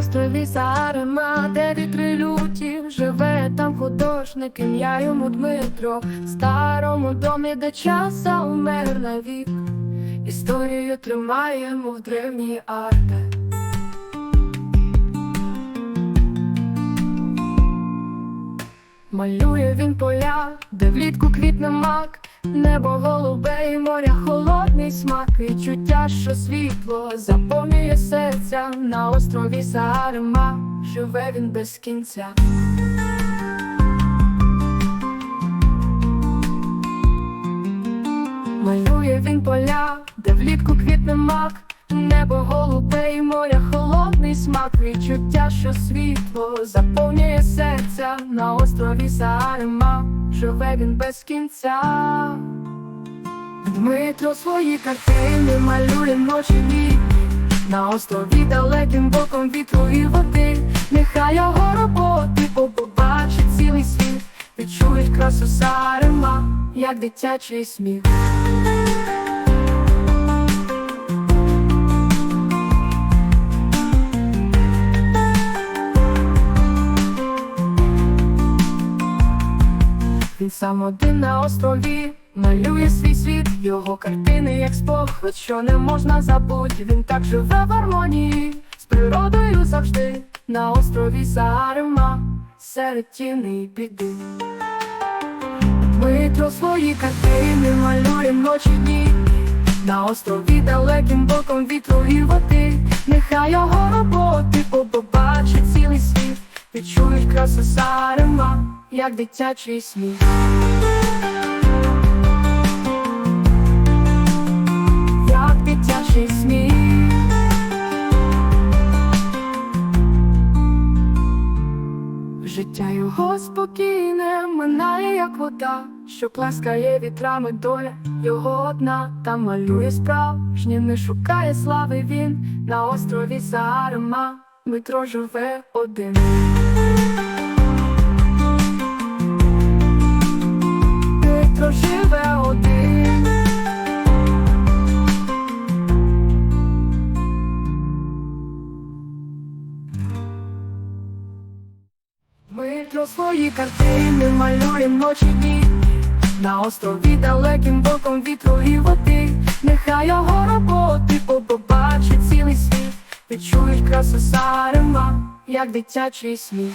острові Сарема, де вітри люті, живе там художник, ім'я йому Дмитро, в старому домі, де час умер навік, історію тримаємо в древній арте. Малює він поля, де влітку квітне мак, небо голубе і моря холодний смак, відчуття, що світло заповнює серця. На острові Саарема, живе він без кінця. Малює він поля, де влітку квітне мак, небо голубе і смак, відчуття, що світло заповнює серця на острові Саарема, живе він без кінця. Дмитро свої картини малює ночі дні на острові далеким боком вітру і води, нехай його роботи побачить цілий світ, відчують красу Саарема, як дитячий сміх. Він сам один на острові малює свій світ, його картини, як спогад, що не можна забути. Він так живе в гармонії з природою завжди. На острові Саарема, серед тіни біди. Дмитро свої картини малює ночі дні. На острові далеким боком вітру і води, нехай його роботи побачить цілий світ, відчують красу Саарема, як дитячий сміх. Як дитячий сміх. Життя його спокійне, минає, як вода, що плескає вітрами доля, його одна та малює справжнє, не шукає слави він на острові Саарема, Дмитро живе один. Дмитро свої картини малює ночі дні. На острові далеким боком вітру і води, нехай його роботи побачить цілий світ, відчують красу сарема, як дитячий сміх.